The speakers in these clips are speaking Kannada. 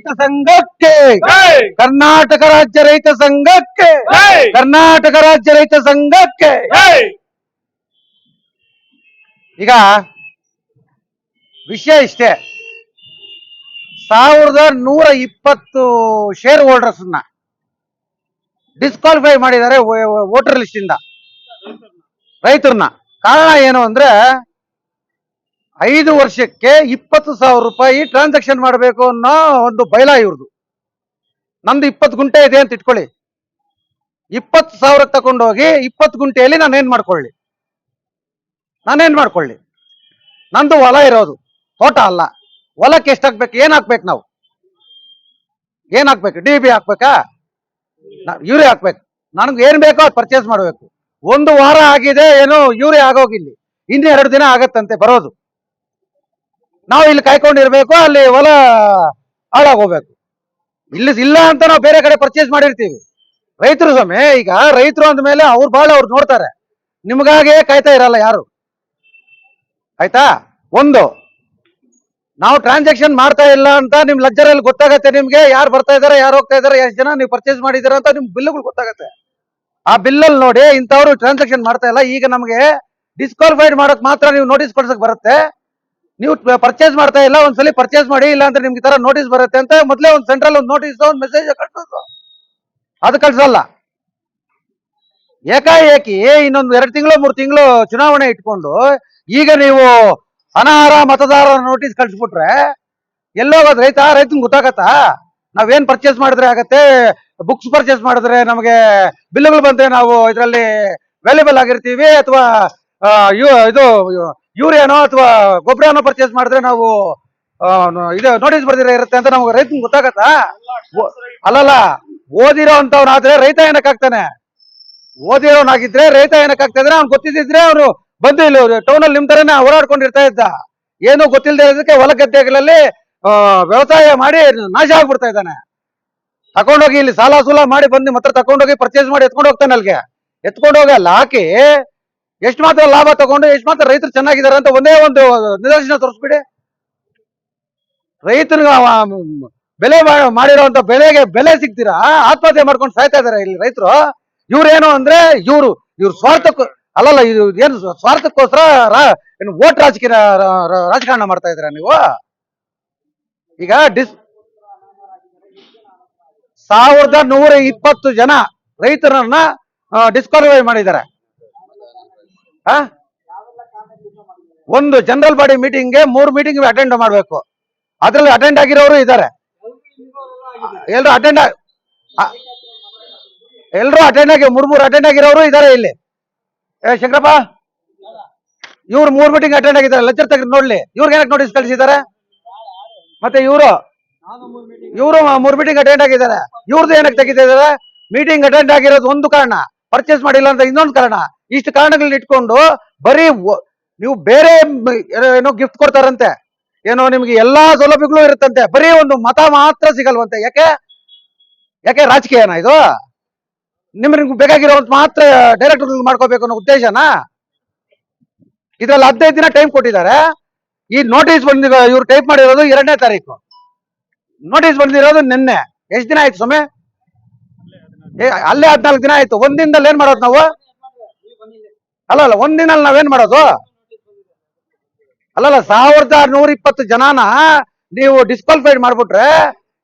ರೈತ ಸಂಘಕ್ಕೆ! ಕರ್ನಾಟಕ ರಾಜ್ಯ ರೈತ ಸಂಘಕ್ಕೆ! ಕರ್ನಾಟಕ ರಾಜ್ಯ ರೈತ ಸಂಘಕ್ಕೆ! ಈಗ ವಿಷಯ ಇಷ್ಟೇ ಸಾವಿರದ ನೂರ ಇಪ್ಪತ್ತು ಶೇರ್ ಹೋಲ್ಡರ್ಸ್ ಡಿಸ್ಕ್ವಾಲಿಫೈ ಮಾಡಿದ್ದಾರೆ ವೋಟರ್ ಲಿಸ್ಟ್ ಇಂದ ರೈತರನ್ನ ಕಾರಣ ಏನು ಅಂದ್ರೆ ಐದು ವರ್ಷಕ್ಕೆ ಇಪ್ಪತ್ತು ಸಾವಿರ ರೂಪಾಯಿ ಟ್ರಾನ್ಸಾಕ್ಷನ್ ಮಾಡಬೇಕು ಅನ್ನೋ ಒಂದು ಬಯಲ ಇವ್ರದು. ನಂದು ಇಪ್ಪತ್ತು ಗುಂಟೆ ಇದೆ ಅಂತ ಇಟ್ಕೊಳ್ಳಿ. ಇಪ್ಪತ್ತು ಸಾವಿರ ತಗೊಂಡೋಗಿ ಇಪ್ಪತ್ತು ಗುಂಟೆಯಲ್ಲಿ ನಾನೇನ್ ಮಾಡ್ಕೊಳ್ಳಿ? ನಾನೇನ್ ಮಾಡ್ಕೊಳ್ಳಿ? ನಂದು ಹೊಲ ಇರೋದು. ತೋಟ ಅಲ್ಲ. ಹೊಲಕ್ಕೆ ಎಷ್ಟು ಹಾಕ್ಬೇಕು ಏನ್ ಹಾಕ್ಬೇಕು ನಾವು? ಏನ್ ಹಾಕ್ಬೇಕು? ಡಿ ಬಿ ಹಾಕ್ಬೇಕಾ? ಯೂರಿಯಾ ಹಾಕ್ಬೇಕು. ನನಗೆ ಏನ್ ಬೇಕೋ ಅದು ಪರ್ಚೇಸ್ ಮಾಡಬೇಕು. ಒಂದು ವಾರ ಆಗಿದೆ, ಏನೋ ಯೂರಿಯಾ ಆಗೋಗಿಲ್ಲಿ. ಇನ್ನು ಎರಡು ದಿನ ಆಗತ್ತಂತೆ, ಬರೋದು. ನಾವು ಇಲ್ಲಿ ಕಾಯ್ಕೊಂಡಿರ್ಬೇಕು, ಅಲ್ಲಿ ಹೊಲ ಹಾಳಾಗೋಗ್ಬೇಕು. ಇಲ್ಲಿ ಇಲ್ಲ ಅಂತ ನಾವು ಬೇರೆ ಕಡೆ ಪರ್ಚೇಸ್ ಮಾಡಿರ್ತೀವಿ. ರೈತರು ಸ್ವಾಮಿ, ಈಗ ರೈತರು ಅಂದ್ಮೇಲೆ ಅವ್ರು ಬಾಳ ಅವ್ರು ನೋಡ್ತಾರೆ. ನಿಮ್ಗಾಗೆ ಕಾಯ್ತಾ ಇರಲ್ಲ ಯಾರು? ಆಯ್ತಾ? ಒಂದು, ನಾವು ಟ್ರಾನ್ಸಾಕ್ಷನ್ ಮಾಡ್ತಾ ಇಲ್ಲ ಅಂತ ನಿಮ್ ಲಜ್ಜರಲ್ಲಿ ಗೊತ್ತಾಗತ್ತೆ ನಿಮ್ಗೆ, ಯಾರು ಬರ್ತಾ ಇದಾರೆ, ಯಾರು ಹೋಗ್ತಾ ಇದಾರೆ, ಎಷ್ಟು ಜನ ನೀವು ಪರ್ಚೇಸ್ ಮಾಡಿದೀರ ಅಂತ ನಿಮ್ ಬಿಲ್ಗಳು ಗೊತ್ತಾಗತ್ತೆ. ಆ ಬಿಲ್ಲಲ್ಲಿ ನೋಡಿ ಇಂಥವ್ರು ಟ್ರಾನ್ಸಾಕ್ಷನ್ ಮಾಡ್ತಾ ಇಲ್ಲ. ಈಗ ನಮಗೆ ಡಿಸ್ಕ್ವಾಲಿಫೈಡ್ ಮಾಡಕ್ ಮಾತ್ರ ನೀವು ನೋಟಿಸ್ ಕೊಡ್ಸಕ್ ಬರುತ್ತೆ. ನೀವು ಪರ್ಚೇಸ್ ಮಾಡ್ತಾ ಇಲ್ಲ, ಒಂದ್ಸಲಿ ಪರ್ಚೇಸ್ ಮಾಡಿ ಇಲ್ಲ ಅಂದ್ರೆ ನಿಮ್ಗೆ ತರ ನೋಟಿಸ್ ಬರುತ್ತೆ ಅಂತ ಮೊದಲೇ ಒಂದು ಸೆಂಟ್ರಲ್ ಒಂದು ನೋಟಿಸ್ ಒಂದು ಮೆಸೇಜ್ ಕಳ್ಸೋದು. ಅದು ಕಳ್ಸಲ್ಲ. ಏಕಾಏಕಿ ಇನ್ನೊಂದು ಎರಡು ತಿಂಗಳು, ಮೂರು ತಿಂಗಳು ಚುನಾವಣೆ ಇಟ್ಕೊಂಡು, ಈಗ ನೀವು ಅನಾಹಾರ ಮತದಾರ ನೋಟಿಸ್ ಕಳ್ಸಿಬಿಟ್ರೆ, ಎಲ್ಲೋಗೋದು ರೈತ ರೈತನ್ ಗೊತ್ತಾಗತ್ತಾ? ನಾವೇನ್ ಪರ್ಚೇಸ್ ಮಾಡಿದ್ರೆ ಆಗತ್ತೆ? ಬುಕ್ಸ್ ಪರ್ಚೇಸ್ ಮಾಡಿದ್ರೆ ನಮಗೆ ಬಿಲ್ಗಳು ಬಂದ್ರೆ ನಾವು ಇದರಲ್ಲಿ ವ್ಯಾಲ್ಯೂಬಲ್ ಆಗಿರ್ತೀವಿ, ಅಥವಾ ಇದು, ಯೂರಿಯಾನೋ ಅಥವಾ ಗೊಬ್ಬರನೋ ಪರ್ಚೇಸ್ ಮಾಡಿದ್ರೆ ನಾವು ಇದು ನೋಟಿಸ್ ಬರ್ದಿರ ಇರುತ್ತೆ ಅಂತ ನಮ್ಗೆ ರೈತನ್ ಗೊತ್ತಾಗತ್ತಾ? ಅಲ್ಲಲ್ಲ ಓದಿರೋ ಅಂತವ್ನಾದ್ರೆ ರೈತ ಏನಕ್ಕಾಗ್ತಾನೆ ಓದಿರೋನಾಗಿದ್ರೆ ರೈತ ಏನಕ್ಕಾಗ್ತಾ ಇದ್ರೆ ಅವ್ನು ಗೊತ್ತಿದ್ದಿದ್ರೆ ಅವ್ರು ಬಂದು ಇಲ್ಲಿ ಟೌನ್ ಅಲ್ಲಿ ನಿಮ್ ತರನೇ ಓಡಾಡ್ಕೊಂಡಿರ್ತಾ ಇದ್ದ. ಏನು ಗೊತ್ತಿಲ್ಲದೆ ಇರೋದಕ್ಕೆ ಹೊಲ ಗದ್ದೆಗಳಲ್ಲಿ ವ್ಯವಸಾಯ ಮಾಡಿ ನಾಶ ಆಗ್ಬಿಡ್ತಾ ಇದ್ದಾನೆ. ತಕೊಂಡೋಗಿ ಇಲ್ಲಿ ಸಾಲ ಸೂಲ ಮಾಡಿ ಬಂದು ಮಾತ್ರ ತಕೊಂಡೋಗಿ ಪರ್ಚೇಸ್ ಮಾಡಿ ಎತ್ಕೊಂಡು ಹೋಗ್ತಾನೆ ಅಲ್ಲಿಗೆ. ಎತ್ಕೊಂಡೋಗಿ ಅಲ್ಲಿ ಹಾಕಿ ಎಷ್ಟು ಮಾತ್ರ ಲಾಭ ತಗೊಂಡು, ಎಷ್ಟು ಮಾತ್ರ ರೈತರು ಚೆನ್ನಾಗಿದ್ದಾರೆ ಅಂತ ಒಂದೇ ಒಂದು ನಿದರ್ಶನ ತೋರಿಸ್ಬಿಡಿ. ರೈತನ ಬೆಲೆ ಮಾಡಿರೋಂತ ಬೆಲೆಗೆ ಬೆಲೆ ಸಿಗ್ತೀರಾ? ಆತ್ಮಹತ್ಯೆ ಮಾಡ್ಕೊಂಡು ಸಾಯ್ತಾ ಇದಾರೆ ಇಲ್ಲಿ ರೈತರು. ಇವ್ರೇನು ಅಂದ್ರೆ, ಇವ್ರು, ಇವ್ರ ಸ್ವಾರ್ಥಕ್ಕೂ, ಅಲ್ಲಲ್ಲ, ಇದು ಏನು ಸ್ವಾರ್ಥಕ್ಕೋಸ್ಕರ ಏನು ಓಟ್ ರಾಜಕೀಯ ರಾಜಕಾರಣ ಮಾಡ್ತಾ ಇದ್ದೀರಾ ನೀವು? ಈಗ ಡಿಸ್, ಸಾವಿರದ ನೂರ ಇಪ್ಪತ್ತು ಜನ ರೈತರನ್ನ ಡಿಸ್ಕ್ವಾಲಿಫೈ ಮಾಡಿದ್ದಾರೆ? ಒಂದು ಜನರಲ್ ಬಾಡಿ ಮೀಟಿಂಗ್ಗೆ ಮೂರು ಮೀಟಿಂಗ್ ಅಟೆಂಡ್ ಮಾಡಬೇಕು. ಅದರಲ್ಲಿ ಅಟೆಂಡ್ ಆಗಿರೋರು ಇದ್ದಾರೆ ಎಲ್ರು ಅಟೆಂಡ್ ಎಲ್ರು ಅಟೆಂಡ್ ಆಗಿ ಮೂರ್ ಮೂರು ಅಟೆಂಡ್ ಆಗಿರೋರು ಇದ್ದಾರೆ ಇಲ್ಲಿ. ಏ, ಶಂಕರಪ್ಪ, ಇವ್ರು ಮೂರ್ ಮೀಟಿಂಗ್ ಅಟೆಂಡ್ ಆಗಿದ್ದಾರೆ. ಲೆಕ್ಚರ್ ತೆಗೆದು ನೋಡ್ಲಿ. ಇವ್ರಿಗೆ ಏನಕ್ಕೆ ನೋಟಿಸ್ ಕಳಿಸಿದ್ದಾರೆ? ಮತ್ತೆ ಇವರು? ಇವರು ಮೂರ್ ಮೀಟಿಂಗ್ ಅಟೆಂಡ್ ಆಗಿದ್ದಾರೆ. ಇವ್ರದ್ದು ಏನಕ್ಕೆ ತೆಗಿತಿದ್ದಾರೆ ಮೀಟಿಂಗ್ ಅಟೆಂಡ್ ಆಗಿರೋದು ಒಂದು ಕಾರಣ. ಪರ್ಚೇಸ್ ಮಾಡಿಲ್ಲ ಅಂತ ಇನ್ನೊಂದು ಕಾರಣ. ಇಷ್ಟು ಕಾರಣಗಳನ್ನ ಇಟ್ಕೊಂಡು ಬರೀ ನೀವು ಬೇರೆ ಏನೋ ಗಿಫ್ಟ್ ಕೊಡ್ತಾರಂತೆ. ಏನೋ ನಿಮ್ಗೆ ಎಲ್ಲಾ ಸೌಲಭ್ಯಗಳು ಇರುತ್ತಂತೆ. ಬರೀ ಒಂದು ಮತ ಮಾತ್ರ ಸಿಗಲ್ವಂತೆ. ಯಾಕೆ? ಯಾಕೆ ರಾಜಕೀಯನಾ ಇದು? ನಿಮ್ಗೆ ಬೇಕಾಗಿರೋ ಮಾತ್ರ ಡೈರೆಕ್ಟ್ ಮಾಡ್ಕೋಬೇಕು ಅನ್ನೋ ಉದ್ದೇಶನಾ? ಇದ್ರಲ್ಲಿ ಹದಿನೈದು ದಿನ ಟೈಮ್ ಕೊಟ್ಟಿದ್ದಾರೆ. ಈ ನೋಟಿಸ್ ಬಂದಿರೋ, ಇವ್ರು ಟೈಪ್ ಮಾಡಿರೋದು ಎರಡನೇ ತಾರೀಕು. ನೋಟಿಸ್ ಬಂದಿರೋದು ನಿನ್ನೆ. ಎಷ್ಟು ದಿನ ಆಯ್ತು ಸ್ವಾಮಿ? ಅಲ್ಲೇ ಹದ್ನಾಲ್ಕು ದಿನ ಆಯ್ತು. ಒಂದಿನದಲ್ಲಿ ಏನ್ ಮಾಡೋದು ನಾವು? ಅಲ್ಲ ಅಲ್ಲ ದಿನ ನಾವೇನ್ ಮಾಡೋದು? ಅಲ್ಲಲ್ಲ, ಸಾವಿರದ ನೂರ ಇಪ್ಪತ್ತು ಜನನ ನೀವು ಡಿಸ್ಕ್ವಾಲಿಫೈಡ್ ಮಾಡ್ಬಿಟ್ರೆ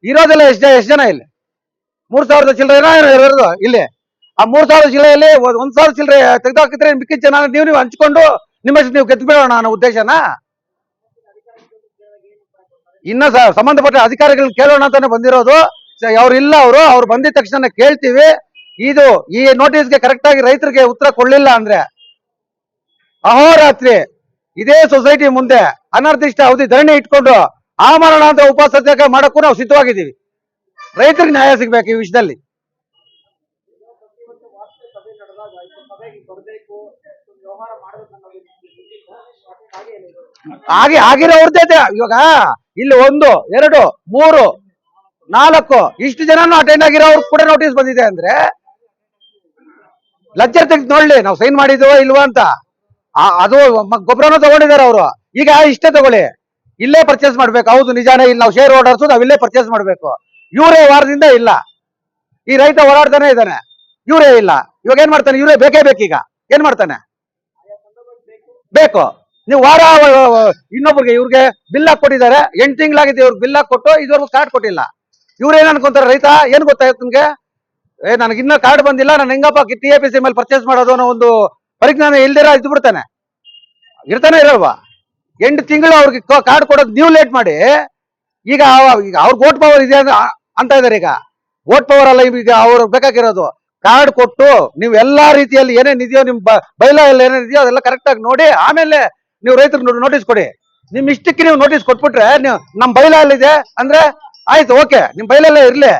ಇರೋದೆಲ್ಲ ಎಷ್ಟು ಎಷ್ಟು ಜನ ಇಲ್ಲಿ? ಮೂರ್ ಸಾವಿರದ ಚಿಲ್ಲರೆ ಇರೋದು ಇಲ್ಲಿ. ಆ ಮೂರ್ ಸಾವಿರದ ಚಿಲ್ಲರೆಯಲ್ಲಿ ಒಂದ್ ಸಾವಿರ ಚಿಲ್ಲರೆ ತೆಗೆದಾಕಿದ್ರೆ ಮಿಕ್ಕಿದ ಜನ ನೀವು ನೀವು ಹಂಚ್ಕೊಂಡು ನಿಮ್ಮಷ್ಟು ನೀವು ಗೆದ್ದು ಬಿಡೋಣ ಅನ್ನೋ ಉದ್ದೇಶನ? ಇನ್ನ ಸಂಬಂಧಪಟ್ಟ ಅಧಿಕಾರಿಗಳನ್ನ ಕೇಳೋಣ ಅಂತಾನೆ ಬಂದಿರೋದು. ಅವ್ರು ಇಲ್ಲ ಅವರು. ಅವ್ರು ಬಂದಿದ ತಕ್ಷಣ ಕೇಳ್ತೀವಿ. ಇದು ಈ ನೋಟಿಸ್ಗೆ ಕರೆಕ್ಟ್ ಆಗಿ ರೈತರಿಗೆ ಉತ್ತರ ಕೊಡ್ಲಿಲ್ಲ ಅಂದ್ರೆ ಅಹೋರಾತ್ರಿ, ಇದೇ ಸೊಸೈಟಿ ಮುಂದೆ ಅನರ್ದಿಷ್ಟ ಅವಧಿ ಧರಣಿ ಇಟ್ಕೊಂಡು ಆಮರಣ ಅಂತ ಉಪವಾಸ ಸತ್ಯಾಗ್ರಹ ಮಾಡಕ್ಕೂ ನಾವು ಸಿದ್ಧವಾಗಿದ್ದೀವಿ. ರೈತರಿಗೆ ನ್ಯಾಯ ಸಿಗ್ಬೇಕು ಈ ವಿಷಯದಲ್ಲಿ. ಹಾಗೆ ಆಗಿರೋರ್ದೇ ಇದೆ. ಇವಾಗ ಇಲ್ಲಿ ಒಂದು, ಎರಡು, ಮೂರು, ನಾಲ್ಕು, ಇಷ್ಟು ಜನನು ಅಟೆಂಡ್ ಆಗಿರೋರು ಕೂಡ ನೋಟಿಸ್ ಬಂದಿದೆ ಅಂದ್ರೆ ಲಜ್ಜೆ ತೆಗೆದು ನೋಡ್ಲಿ, ನಾವು ಸೈನ್ ಮಾಡಿದ್ವೋ ಇಲ್ವಾ ಅಂತ. ಆ- ಅದು ಗೊಬ್ಬರನೂ ತಗೊಂಡಿದ್ದಾರೆ ಅವರು. ಈಗ ಇಷ್ಟೇ ತಗೊಳ್ಳಿ. ಇಲ್ಲೇ ಪರ್ಚೇಸ್ ಮಾಡ್ಬೇಕು. ಹೌದು, ನಿಜಾನೇ ಇಲ್ಲಿ ನಾವು ಶೇರ್ ಹೋಲ್ಡರ್ಸ್ ನಾವ್ ಇಲ್ಲೇ ಪರ್ಚೇಸ್ ಮಾಡ್ಬೇಕು. ಇವರೇ ವಾರದಿಂದ ಇಲ್ಲ. ಈ ರೈತ ಓಡಾಡ್ತಾನೆ ಇದ್ದಾನೆ. ಇವರೇ ಇಲ್ಲ. ಇವಾಗ ಏನ್ ಮಾಡ್ತಾನೆ? ಇವರೇ ಬೇಕೇ ಬೇಕೀಗ ಏನ್ ಮಾಡ್ತಾನೆ? ಬೇಕು. ನೀವು ವಾರ ಇನ್ನೊಬ್ರಿಗೆ ಇವ್ರಿಗೆ ಬಿಲ್ ಹಾಕಿ ಕೊಟ್ಟಿದ್ದಾರೆ. ಎಂಟು ತಿಂಗಳಾಗಿದೆ ಇವ್ರಿಗೆ ಬಿಲ್ ಹಾಕಿ ಕೊಟ್ಟು ಇದುವರೆಗೂ ಕಾರ್ಡ್ ಕೊಟ್ಟಿಲ್ಲ. ಇವ್ರೇನ್ ಅನ್ಕೊಂತಾರೆ ರೈತ? ಏನ್ ಗೊತ್ತಾಯ್ತು ನಿಮ್ಗೆ? ಏ, ನನಗೆ ಇನ್ನೂ ಕಾರ್ಡ್ ಬಂದಿಲ್ಲ. ನಾನು ಹೆಂಗಪ್ಪ ಟಿ ಎ ಪಿ ಸಿ ಮೇಲೆ ಪರ್ಚೇಸ್ ಮಾಡೋದು ಅನ್ನೋ ಒಂದು ಪರಿಜ್ಞಾನ ಇಲ್ದಿರ ಇದ್ ಬಿಡ್ತಾನೆ. ಇರ್ತಾನೆ ಇರಲ್ವಾ? ಎಂಟು ತಿಂಗಳು ಅವ್ರಿಗೆ ಕಾರ್ಡ್ ಕೊಡೋದು ನೀವು ಲೇಟ್ ಮಾಡಿ. ಈಗ ಈಗ ಅವ್ರಿಗೆ ವೋಟ್ ಪವರ್ ಇದೆ ಅಂತ ಇದಾರೆ ಈಗ. ವೋಟ್ ಪವರ್ ಅಲ್ಲ ಈಗ ಅವ್ರು ಬೇಕಾಗಿರೋದು. ಕಾರ್ಡ್ ಕೊಟ್ಟು ನೀವು ಎಲ್ಲಾ ರೀತಿಯಲ್ಲಿ ಏನೇನ್ ಇದೆಯೋ ನಿಮ್ ಬೈಲ ಏನೇನ್ ಇದೆಯೋ ಅದೆಲ್ಲ ಕರೆಕ್ಟ್ ಆಗಿ ನೋಡಿ, ಆಮೇಲೆ ನೀವು ರೈತರಿಗೆ ನೋಟಿಸ್ ಕೊಡಿ. ನಿಮ್ ಇಷ್ಟಕ್ಕೆ ನೀವು ನೋಟಿಸ್ ಕೊಟ್ಬಿಟ್ರೆ ನೀವು ನಮ್ ಬೈಲ ಇದೆ ಅಂದ್ರೆ ಆಯ್ತು ಓಕೆ ನಿಮ್ ಬೈಲಲ್ಲೇ ಇರ್ಲಿ.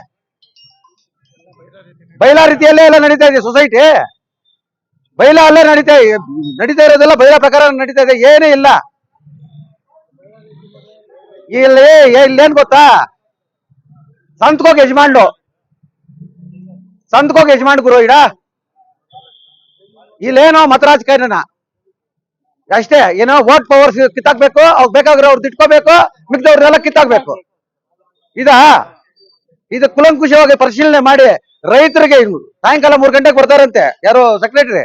ಬೈಲಾ ರೀತಿಯಲ್ಲೇ ಎಲ್ಲ ನಡೀತಾ ಇದೆ ಸೊಸೈಟಿ ಬೈಲ ಅಲ್ಲೇ ನಡೀತಾ ನಡೀತಾ ಇರೋದೆಲ್ಲ ಬೈಲ ಪ್ರಕಾರ ನಡೀತಾ ಇದೆ, ಏನೇ ಇಲ್ಲ. ಇಲ್ಲಿ ಇಲ್ಲೇನ್ ಗೊತ್ತಾ? ಸಂತ್ಕೋಗ್ ಯಜಮಾನ್ಲು ಸಂತ್ಕೋಗ್ ಯಜಮಾನ್ ಗುರು, ಇಡ. ಇಲ್ಲೇನೋ ಮತ ರಾಜಕಾರಣ ಅಷ್ಟೇ, ಏನೋ ವೋಟ್ ಪವರ್ ಕಿತ್ತಾಕ್ಬೇಕು, ಅವ್ರು ಬೇಕಾಗಿರೋ ಅವ್ರು ತಿಟ್ಕೋಬೇಕು ಮಿಕ್ದವ್ರನ್ನೆಲ್ಲ ಕಿತ್ತಾಕ್ಬೇಕು. ಇದಾ? ಇದು ಕುಲಂಕುಷವಾಗಿ ಪರಿಶೀಲನೆ ಮಾಡಿ ರೈತರಿಗೆ ಸಾಯಂಕಾಲ ಮೂರ್ ಗಂಟೆಗೆ ಬರ್ತಾರಂತೆ, ಯಾರು ಸೆಕ್ರೆಟರಿ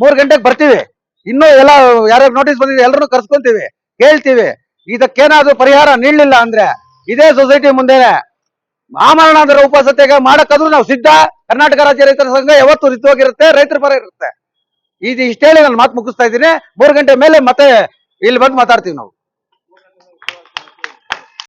ಮೂರ್ ಗಂಟೆಗೆ ಬರ್ತೀವಿ. ಇನ್ನೂ ಎಲ್ಲ ಯಾರ್ಯಾರು ನೋಟಿಸ್ ಬಂದಿದೆ ಎಲ್ಲರೂ ಕರ್ಸ್ಕೊಂತೀವಿ ಕೇಳ್ತೀವಿ. ಇದಕ್ಕೇನಾದ್ರೂ ಪರಿಹಾರ ನೀಡಲಿಲ್ಲ ಅಂದ್ರೆ ಇದೇ ಸೊಸೈಟಿ ಮುಂದೆನೆ. ಆಮರಣಾಂತರ ಉಪಸತ್ಯಾಗ ಮಾಡಕ್ಕಾದ್ರೂ ನಾವು ಸಿದ್ಧ. ಕರ್ನಾಟಕ ರಾಜ್ಯ ರೈತರ ಸಂಘ ಯಾವತ್ತು ರಿತವಾಗಿರುತ್ತೆ, ರೈತರ ಪರ ಇರುತ್ತೆ. ಇದು ಇಷ್ಟೇಳಿ ನಾನು ಮಾತು ಮುಗಿಸ್ತಾ ಇದ್ದೀನಿ. ಮೂರು ಗಂಟೆ ಮೇಲೆ ಮತ್ತೆ ಇಲ್ಲಿ ಬಂದು ಮಾತಾಡ್ತೀವಿ ನಾವು.